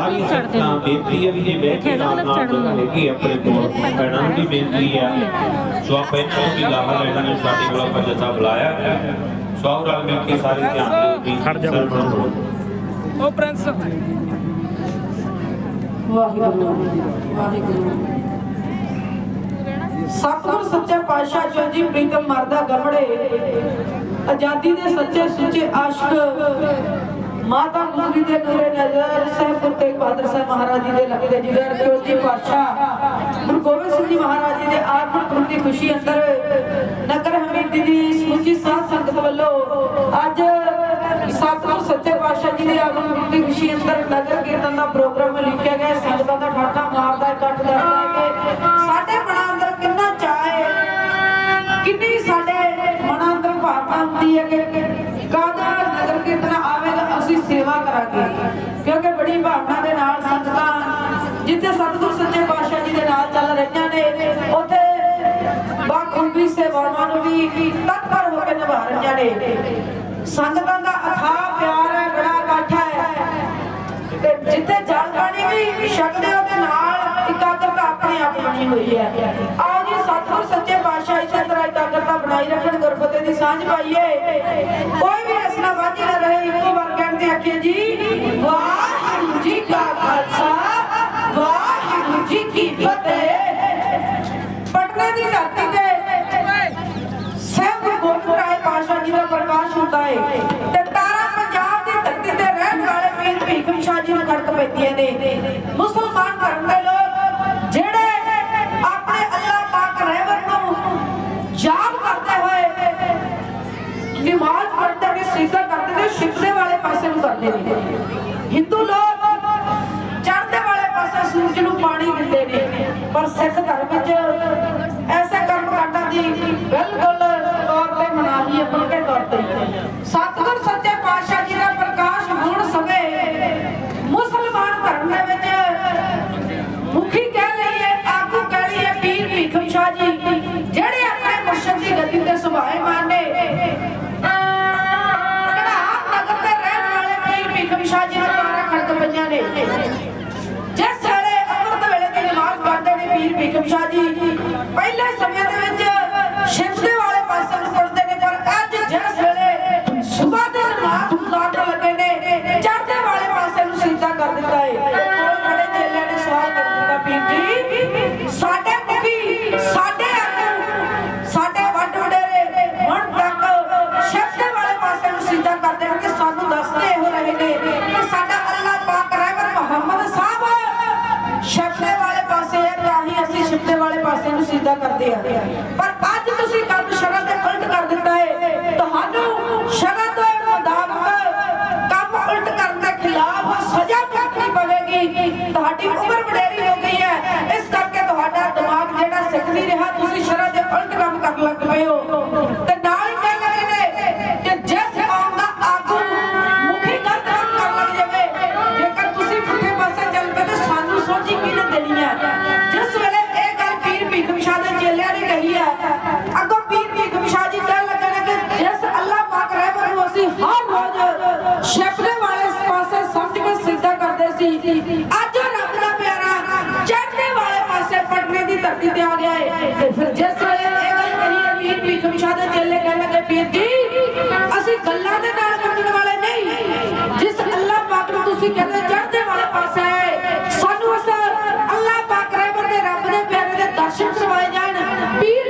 ਸਾਰੀ ਸੰਗਤਾਂ ਬੇਨਤੀ ਹੈ ਵੀ ਜੇ ਬਹਿ ਕੇ ਨਾਲ ਨਾਲ ਜਗ੍ਹਾ ਹੈਗੀ ਆਪਣੇ ਕੋਲ। ਭੈਣਾਂ ਨੂੰ ਵੀ ਬੇਨਤੀ ਹੈ ਸੋ ਆਪਾਂ ਇਹਨਾਂ ਨੂੰ ਵੀ ਲਾਹਾ ਲੈਣਾ ਨੇ ਸਾਡੇ ਕੋਲ ਆਪਾਂ ਜੱਥਾ ਬੁਲਾਇਆ ਹੈ। ਸੋ ਆਓ ਰਲ ਮਿਲ ਕੇ ਸਾਰੇ ਧਿਆਨ ਦਿਓ ਵੀ ਖੜ ਜਾ। ਉਹ ਪ੍ਰਿੰਸ ਵਾਹਿਗੁਰੂ ਵਾਹਿਗੁਰੂ। ਸਤਿਗੁਰ ਸੱਚੇ ਪਾਤਸ਼ਾਹ ਜੋ ਜੀ ਪ੍ਰੀਤਮ ਮਰਦਾ ਗਮੜੇ ਆਜ਼ਾਦੀ ਦੇ ਸੱਚੇ ਸੁੱਚੇ ਆਸ਼ਕ ਮਾਤਾ ਗੁਜਰੀ ਦੇ ਨੂਰੇ ਨਜ਼ਰ ਸਾਹਿਬ ਗੁਰੂ ਤੇਗ ਬਹਾਦਰ ਸਾਹਿਬ ਮਹਾਰਾਜ ਜੀ ਦੇ ਲੱਗਦੇ ਜਿਗਰ ਜੋਤੀ ਪਾਤਸ਼ਾਹ। ਗੁਰੂ ਗੋਬਿੰਦ ਸਿੰਘ ਜੀ ਮਹਾਰਾਜ ਜੀ ਦੇ ਆਗਮਨ ਪੁਰਬ ਦੀ ਖੁਸ਼ੀ ਅੰਦਰ ਨਗਰ ਹਮੀਦੀ ਦੀ ਸਮੁੱਚੀ ਸਾਧ ਸੰਗਤ ਵੱਲੋਂ ਅੱਜ ਸਤਿਗੁਰ ਸੱਚੇ ਪਾਤਸ਼ਾਹ ਜੀ ਦੇ ਆਗਮਨ ਭਾਵਨਾ ਹੈ ਕਿ ਕਾਦਾ ਨਗਰ ਕੀਰਤਨ ਆਵੇਗਾ, ਅਸੀਂ ਸੇਵਾ ਕਰਾਂਗੇ। ਕਿਉਂਕਿ ਬੜੀ ਭਾਵਨਾ ਦੇ ਨਾਲ ਸੰਗਤਾਂ ਜਿੱਥੇ ਸਤਿਗੁਰ ਸੱਚੇ ਪਾਤਸ਼ਾਹ ਜੀ ਦੇ ਨਾਲ ਚੱਲ ਰਹੀਆਂ ਨੇ, ਉੱਥੇ ਬਾਖੂਬੀ ਸੇਵਾਵਾਂ ਨੂੰ ਵੀ ਤਤਪਰ ਹੋ ਕੇ ਨਿਭਾ ਰਹੀਆਂ ਨੇ। ਸੰਗਤਾਂ ਦਾ ਅਥਾਹ ਪਿਆਰ ਹੈ, ਬੜਾ ਇਕੱਠ ਹੈ। ਤੇ ਜਿੱਥੇ ਜਲ ਪਾਣੀ ਵੀ ਛਕਦੇ, ਉਹਦੇ ਨਾਲ ਇਕਾਗਰਤਾ ਆਪਣੇ ਆਪ ਬਣੀ ਹੋਈ ਹੈ। ਆਓ ਜੀ, ਸਤਿਗੁਰ ਸੱਚੇ ਪਾਤਸ਼ਾਹ ਇਸੇ ਤਰ੍ਹਾਂ ਇਕਾਗਰਤਾ ਬਣਾਈ ਰੱਖਣ, ਗੁਰਫਤਿਹ ਦੀ ਸਾਂਝ ਪਾਈਏ। ਕੋਈ ਵੀ ਰਸਨਾ ਨਾ ਰਹੇ, ਇੱਕੋ ਵਾਰ ਕਹਿਣ ਤੇ ਜੀ, ਵਾਹਿਗੁਰੂ ਜੀ ਕਾ ਖਾਲਸਾ, ਵਾਹਿਗੁਰੂ ਜੀ ਕੀ ਫਤਿਹ। ਪਟਨਾ ਦੀ ਧਰਤੀ ਤੇ ਸਹਿਬ ਗੁਰੂ ਰਾਏ ਪਾਤਸ਼ਾਹ ਜੀ ਦਾ ਪ੍ਰਕਾਸ਼ ਹੁੰਦਾ ਹੈ ਪਾਸੇ ਨੇ ਹਿੰਦੂ ਲੋਕ ਚੜ੍ਹਦੇ ਵਾਲੇ ਪਾਸੇ ਸੂਰਜ ਨੂੰ ਪਾਣੀ ਦਿੰਦੇ ਨੇ ਪਰ ਸਿੱਖ ਹੀ ਵਾਲੇ ਪਾਸੇ ਨੂੰ ਸਿੱਧਾ ਕਰਦੇ ਹਾਂ ਪਰ ਅੱਜ ਤੁਸੀਂ ਕੰਮ ਸ਼ਰਅ ਦੇ ਉਲਟ ਕਰ ਦਿੱਤਾ ਹੈ ਤੁਹਾਨੂੰ ਸ਼ਰਅ ਦੇ ਮੁਤਾਬਕ ਕੰਮ ਉਲਟ ਕਰਨ ਦੇ ਖਿਲਾਫ ਸਜ਼ਾ ਭੁਗਤਣੀ ਪਵੇਗੀ। ਤੁਹਾਡੀ ਉਮਰ ਵਡੇਰੀ ਹੋ ਗਈ ਹੈ। ਇਸ ਕਰਕੇ ਤੁਹਾਡਾ ਦਿਮਾਗ ਜਿਹੜਾ ਸਿੱਖ ਨਹੀਂ ਰਿਹਾ, ਤੁਸੀਂ ਸ਼ਰਅ ਦੇ ਉਲਟ ਕੰਮ ਕਰਨ ਲੱਗ ਪਏ ਹੋ। ਅੱਜ ਉਹ ਰੱਬ ਦਾ ਪਿਆਰਾ ਚੜ੍ਹਦੇ ਵਾਲੇ ਪਾਸੇ ਪਟਨੇ ਦੀ ਧਰਤੀ ਤੇ ਆ ਗਿਆ ਹੈ ਤੇ ਫਿਰ ਜਿਸ ਵੇਲੇ ਇਹ ਗੱਲ ਕਹੀ ਹੈ ਪੀਰ ਭੀਖਮ ਸ਼ਾਹ ਦੇ ਚੇਲੇ ਕਹਿਣ ਲੱਗੇ ਪੀਰ ਜੀ, ਅਸੀਂ ਗੱਲਾਂ ਦੇ ਨਾਲ ਕੱਢਣ ਵਾਲੇ ਨਹੀਂ। ਜਿਸ ਅੱਲਾਹ ਪਾਕ ਨੂੰ ਤੁਸੀਂ ਕਹਿੰਦੇ ਚੜ੍ਹਦੇ ਵਾਲੇ ਪਾਸੇ ਹੈ ਸਾਨੂੰ ਉਸ ਅੱਲਾਹ ਪਾਕ ਰਹਿਬਰ ਦੇ ਰੱਬ ਦੇ ਪਿਆਰੇ ਦੇ ਦਰਸ਼ਨ ਕਰਵਾਏ ਜਾਣ। ਪੀਰ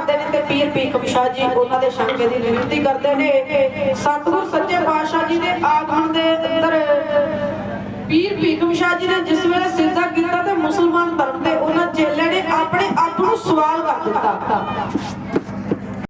ਕਰਦੇ ਨੇ ਤੇ ਪੀਰ ਪੀਖ ਬਿਸ਼ਾ ਜੀ, ਉਹਨਾਂ ਦੇ ਸ਼ੰਕੇ ਦੀ ਨਿਵਰਤੀ ਕਰਦੇ ਨੇ। ਸਤਗੁਰ ਸੱਚੇ ਪਾਤਸ਼ਾਹ ਜੀ ਦੇ ਆਗਮਨ ਦੇ ਅੰਦਰ ਪੀਰ ਭੀਖਮ ਸ਼ਾਹ ਜੀ ਨੇ ਜਿਸ ਵੇਲੇ ਸਿੱਧਾ ਕੀਤਾ ਤੇ ਮੁਸਲਮਾਨ ਧਰਮ ਦੇ ਉਹਨਾਂ ਚੇਲੇ ਨੇ ਆਪਣੇ ਆਪ ਨੂੰ ਸਵਾਲ ਕਰ ਦਿੱਤਾ।